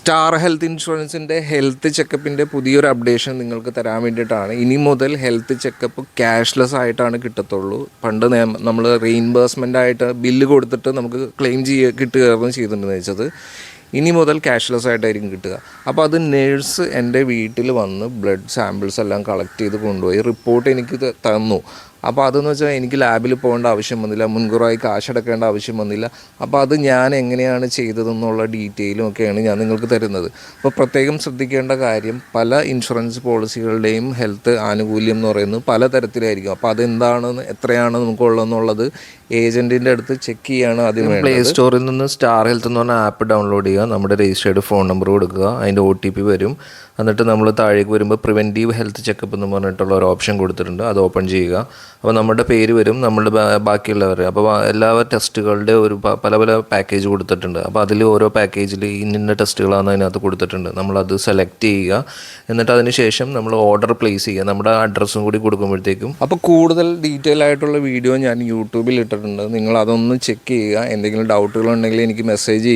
Star Health ഇൻഷുറൻസിന്റെ health ചെക്കപ്പിന്റെ പുതിയൊരു അപ്ഡേഷൻ നിങ്ങൾക്ക് തരാൻ വേണ്ടിയിട്ടാണ്. ഇനി മുതൽ ഹെൽത്ത് ചെക്കപ്പ് ക്യാഷ്ലെസ് ആയിട്ടാണ് കിട്ടത്തുള്ളൂ. പണ്ട് നമ്മൾ റീഇംബേഴ്സ്മെന്റ് ആയിട്ട് ബില്ല് കൊടുത്തിട്ട് നമുക്ക് ക്ലെയിം ചെയ്യുക കിട്ടുകയായിരുന്നു ചെയ്തിട്ടുണ്ടെന്ന് വെച്ചത്. ഇനി മുതൽ ക്യാഷ്ലെസ് ആയിട്ടായിരിക്കും കിട്ടുക. അപ്പോൾ അത് നേഴ്സ് എന്റെ വീട്ടിൽ വന്ന് ബ്ലഡ് സാമ്പിൾസ് എല്ലാം കളക്ട് ചെയ്ത് കൊണ്ടുപോയി റിപ്പോർട്ട് എനിക്ക് തന്നു. അപ്പോൾ അതെന്ന് വെച്ചാൽ എനിക്ക് ലാബിൽ പോകേണ്ട ആവശ്യം വന്നില്ല മുൻകൂറായി കാശടക്കേണ്ട ആവശ്യം വന്നില്ല. അപ്പോൾ അത് ഞാൻ എങ്ങനെയാണ് ചെയ്തതെന്നുള്ള ഡീറ്റെയിലും ഒക്കെയാണ് ഞാൻ നിങ്ങൾക്ക് തരുന്നത്. അപ്പോൾ പ്രത്യേകം ശ്രദ്ധിക്കേണ്ട കാര്യം പല ഇൻഷുറൻസ് പോളിസികളുടെയും ഹെൽത്ത് ആനുകൂല്യം എന്ന് പറയുന്നത് പല തരത്തിലായിരിക്കും അപ്പോൾ അതെന്താണെന്ന് എത്രയാണ് നമുക്കുള്ളതെന്നുള്ളത് ഏജന്റിന്റെ അടുത്ത് ചെക്ക് ചെയ്യാണ് ആദ്യം പ്ലേ സ്റ്റോറിൽ നിന്ന് സ്റ്റാർ ഹെൽത്ത് എന്ന് പറഞ്ഞ ആപ്പ് ഡൗൺലോഡ് ചെയ്യുക നമ്മുടെ രജിസ്റ്റേർഡ് ഫോൺ നമ്പർ കൊടുക്കുക അതിന്റെ ഒ ടി പി വരും. എന്നിട്ട് നമ്മൾ താഴേക്ക് വരുമ്പോൾ പ്രിവെന്റീവ് ഹെൽത്ത് ചെക്കപ്പ് എന്ന് പറഞ്ഞിട്ടുള്ള ഒരു ഓപ്ഷൻ കൊടുത്തിട്ടുണ്ട്. അത് ഓപ്പൺ ചെയ്യുക. അപ്പോൾ നമ്മുടെ പേര് വരും നമ്മുടെ ബാക്കിയുള്ളവർ അപ്പോൾ എല്ലാ ടെസ്റ്റുകളുടെ ഒരു പല പല പാക്കേജ് കൊടുത്തിട്ടുണ്ട്. അപ്പോൾ അതിൽ ഓരോ പാക്കേജിൽ ഇന്ന ടെസ്റ്റുകളാണ് അതിനകത്ത് കൊടുത്തിട്ടുണ്ട്. നമ്മളത് സെലക്ട് ചെയ്യുക. എന്നിട്ട് അതിന് ശേഷം നമ്മൾ ഓർഡർ പ്ലേസ് ചെയ്യുക. നമ്മുടെ അഡ്രസ്സും കൂടി കൊടുക്കുമ്പോഴത്തേക്കും അപ്പോൾ കൂടുതൽ ഡീറ്റെയിൽ ആയിട്ടുള്ള വീഡിയോ ഞാൻ യൂട്യൂബിൽ ഇട്ടിട്ടുണ്ട്. നിങ്ങൾ അതൊന്ന് ചെക്ക് ചെയ്യുക. എന്തെങ്കിലും ഡൗട്ടുകളുണ്ടെങ്കിൽ എനിക്ക് മെസ്സേജ്